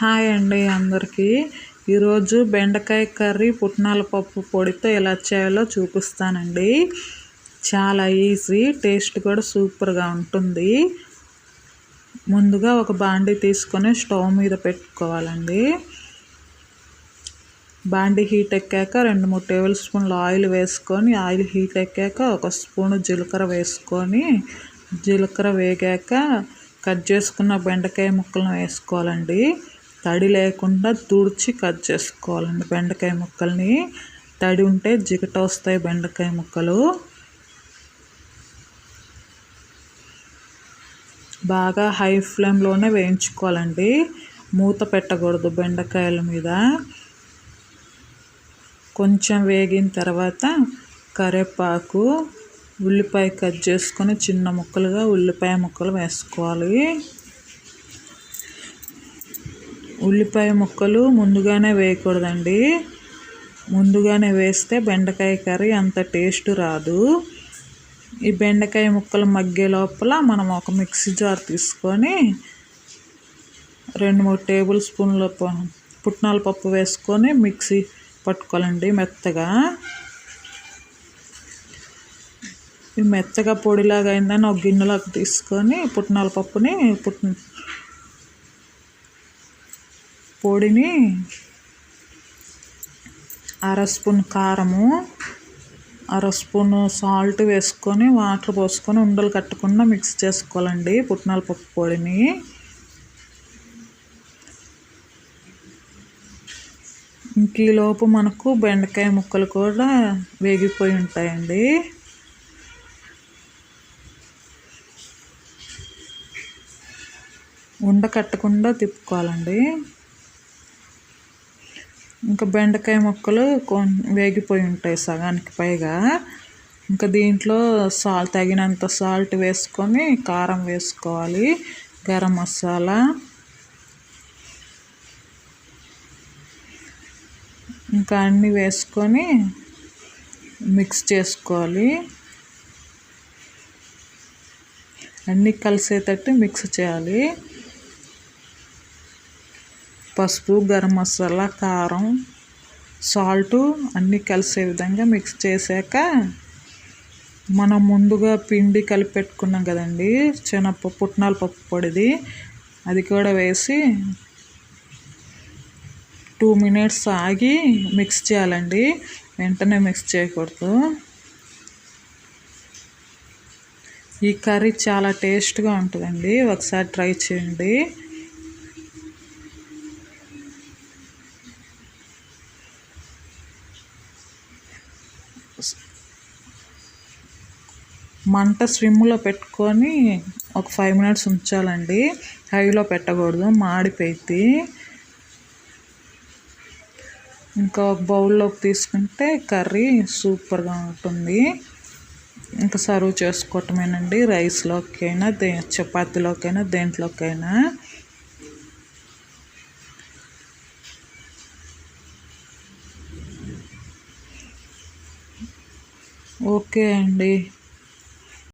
Hi అండి అందరికీ. ఈరోజు బెండకాయ కర్రీ పుట్నాల పప్పు పొడితో ఎలా చేయాలో చూపిస్తానండి. చాలా ఈజీ టేస్ట్ కూడా సూపర్గా ఉంటుంది. ముందుగా ఒక బాండి తీసుకొని స్టవ్ మీద పెట్టుకోవాలండి. బాండి హీట్ ఎక్కాక రెండు మూడు టేబుల్ స్పూన్లు ఆయిల్ వేసుకొని ఆయిల్ హీట్ ఎక్కాక ఒక స్పూను జీలకర్ర వేసుకొని జీలకర్ర వేగాక కట్ చేసుకున్న బెండకాయ ముక్కలను వేసుకోవాలండి. తడి లేకుండా తుడిచి కట్ చేసుకోవాలండి బెండకాయ ముక్కల్ని. తడి ఉంటే జిగట వస్తాయి బెండకాయ ముక్కలు. బాగా హై ఫ్లేమ్లోనే వేయించుకోవాలండి. మూత పెట్టకూడదు బెండకాయల మీద. కొంచెం వేగిన తర్వాత కరివేపాకు ఉల్లిపాయ కట్ చేసుకొని చిన్న ముక్కలుగా ఉల్లిపాయ ముక్కలు వేసుకోవాలి. ఉల్లిపాయ ముక్కలు ముందుగానే వేయకూడదండి. ముందుగానే వేస్తే బెండకాయ కర్రీ అంత టేస్ట్ రాదు. ఈ బెండకాయ ముక్కలు మగ్గే లోపల మనం ఒక మిక్సీ జార్ తీసుకొని రెండు మూడు టేబుల్ స్పూన్ల పుట్నాల పప్పు వేసుకొని మిక్సీ పట్టుకోవాలండి మెత్తగా. ఈ మెత్తగా పొడిలాగా అయిందని ఒక గిన్నెలోకి తీసుకొని పుట్నాల పప్పుని పుట్ పొడిని అర స్పూన్ కారము అర స్పూన్ సాల్ట్ వేసుకొని వాటర్ పోసుకొని ఉండలు కట్టకుండా మిక్స్ చేసుకోవాలండి పుట్నాల పప్పు పొడిని. ఇంకీలోపు మనకు బెండకాయ ముక్కలు కూడా వేగిపోయి ఉంటాయండి. ఉండ కట్టకుండా తిప్పుకోవాలండి. ఇంకా బెండకాయ ముక్కలు వేగిపోయి ఉంటాయి సగానికి పైగా. ఇంకా దీంట్లో సాల్ట్ తగినంత సాల్ట్ వేసుకొని కారం వేసుకోవాలి. గరం మసాలా. ఇంకా అన్నీ వేసుకొని మిక్స్ చేసుకోవాలి. అన్నీ కలిసేటట్టు మిక్స్ చేయాలి. పసుపు గరం మసాలా కారం సాల్ట్ అన్నీ కలిసే విధంగా మిక్స్ చేశాక మనం ముందుగా పిండి కలిపి పెట్టుకున్నాం కదండి. శనగపప్పు పుట్నాల పప్పు పొడిది. అది కూడా వేసి టూ మినిట్స్ ఆగి మిక్స్ చేయాలండి. వెంటనే మిక్స్ చేయకూడదు. ఈ కర్రీ చాలా టేస్ట్గా ఉంటుందండి. ఒకసారి ట్రై చేయండి. మంట స్విమ్లో పెట్టుకొని ఒక ఫైవ్ మినిట్స్ ఉంచాలండి. హైలో పెట్టకూడదు మాడిపోయింది ఇంకా ఒక బౌల్లోకి తీసుకుంటే కర్రీ సూపర్గా ఉంటుంది. ఇంకా సర్వ్ చేసుకోవటమేనండి. రైస్లోకి అయినా దే చపాతీలోకైనా దేంట్లోకైనా. ఓకే అండి.